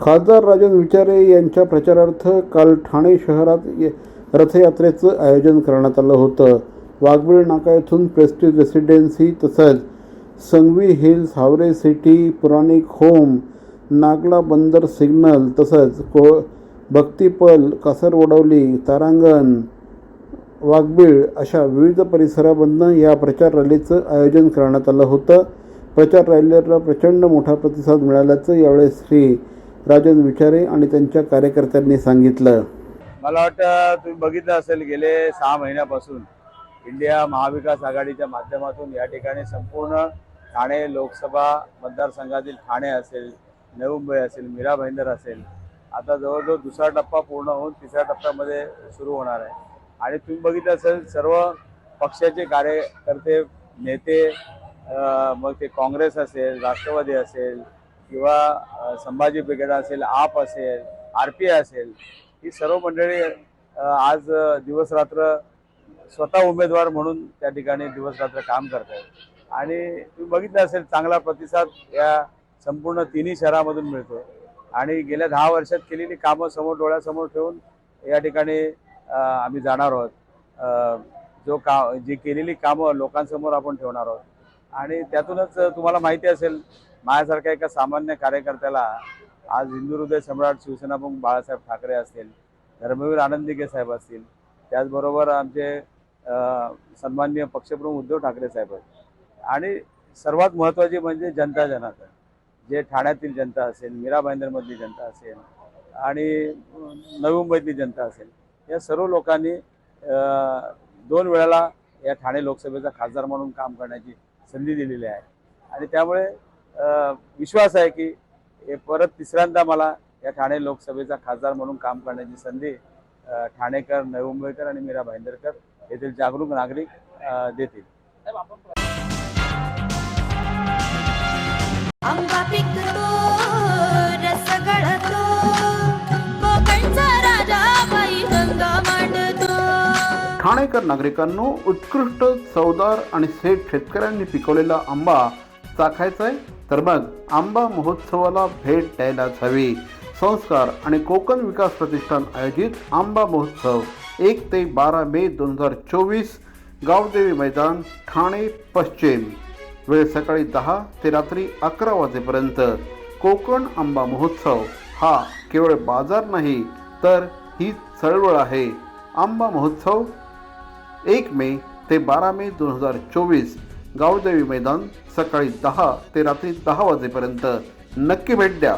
खासदार राजन विचारे यांच्या प्रचारार्थ काल ठाणे शहरात रथयात्रेचं आयोजन करण्यात आलं होतं. वाघबीळ नाका येथून प्रेस्टिज रेसिडेन्सी तसंच Sangvi Hills Haware City Puranik Home Nagla Bandar signal तसंच को भक्तीपल कासरवडवली तारांगण वाघबीळ अशा विविध परिसरामधनं या प्रचार रॅलीचं आयोजन करण्यात आलं होतं. प्रचार रॅलीला प्रचंड मोठा प्रतिसाद मिळाल्याचं यावेळेस श्री राजन विचारे आणि त्यांच्या कार्यकर्त्यांनी सांगितलं. मला वाटतं तुम्ही बघितलं असेल गेले सहा महिन्यापासून इंडिया महाविकास आघाडीच्या माध्यमातून या ठिकाणी संपूर्ण ठाणे लोकसभा मतदारसंघातील ठाणे असेल नवी मुंबई असेल मीरा भाईंदर असेल आता जवळजवळ दुसरा टप्पा पूर्ण होऊन तिसऱ्या टप्प्यामध्ये सुरू होणार आहे. आणि तुम्ही बघितलं असेल सर्व पक्षाचे कार्यकर्ते नेते मग ते काँग्रेस असेल राष्ट्रवादी असेल किंवा संभाजी ब्रिगेड असेल आप असेल आर पी आय असेल ही सर्व मंडळी आज दिवसरात्र स्वतः उमेदवार म्हणून त्या ठिकाणी दिवसरात्र काम करत आहेत आणि तुम्ही बघितलं असेल चांगला प्रतिसाद या संपूर्ण तिन्ही शहरामधून मिळतो आणि गेल्या दहा वर्षात केलेली कामं समोर डोळ्यासमोर ठेवून या ठिकाणी आम्ही जाणार आहोत. जो का जी केलेली कामं लोकांसमोर आपण ठेवणार आहोत. आणि त्यातूनच तुम्हाला माहिती असेल माझ्यासारख्या एका सामान्य कार्यकर्त्याला आज हिंदू हृदय सम्राट शिवसेना प्रमुख बाळासाहेब ठाकरे असतील धर्मवीर आनंदिके साहेब असतील त्याचबरोबर आमचे सन्माननीय पक्षप्रमुख उद्धव ठाकरे साहेब आहेत. आणि सर्वात महत्त्वाची म्हणजे जनता जनार्दन जे ठाण्यातील जनता असेल मीरा भाईंदरमधली जनता असेल आणि नवी मुंबईतली जनता असेल या सर्व लोकांनी दोन वेळेला या ठाणे लोकसभेचा खासदार म्हणून काम करण्याची संधी दिलेली आहे. आणि त्यामुळे विश्वास आहे की परत तिसऱ्यांदा मला या ठाणे लोकसभेचा खासदार म्हणून काम करण्याची संधी ठाणेकर नवी मुंबईकर आणि मीरा भाईंदरकर येथील जागरूक नागरिक देतील. ठाणेकर नागरिकांनो उत्कृष्ट चवदार आणि सेट शेतकऱ्यांनी पिकवलेला आंबा चाखायचा आहे तर मग आंबा महोत्सवाला भेट द्यायलाच हवी. संस्कार आणि कोकण विकास प्रतिष्ठान आयोजित आंबा महोत्सव एक ते बारा मे दोन हजार चोवीस गावदेवी मैदान ठाणे पश्चिम. वेळ सकाळी दहा ते रात्री अकरा वाजेपर्यंत. कोकण आंबा महोत्सव हा केवळ बाजार नाही तर ही चळवळ आहे. आंबा महोत्सव एक मे ते बारा मे दोन हजार चोवीस. गावदेवी मैदान सकाळी दहा ते रात्री दहा वाजेपर्यंत. नक्की भेट द्या.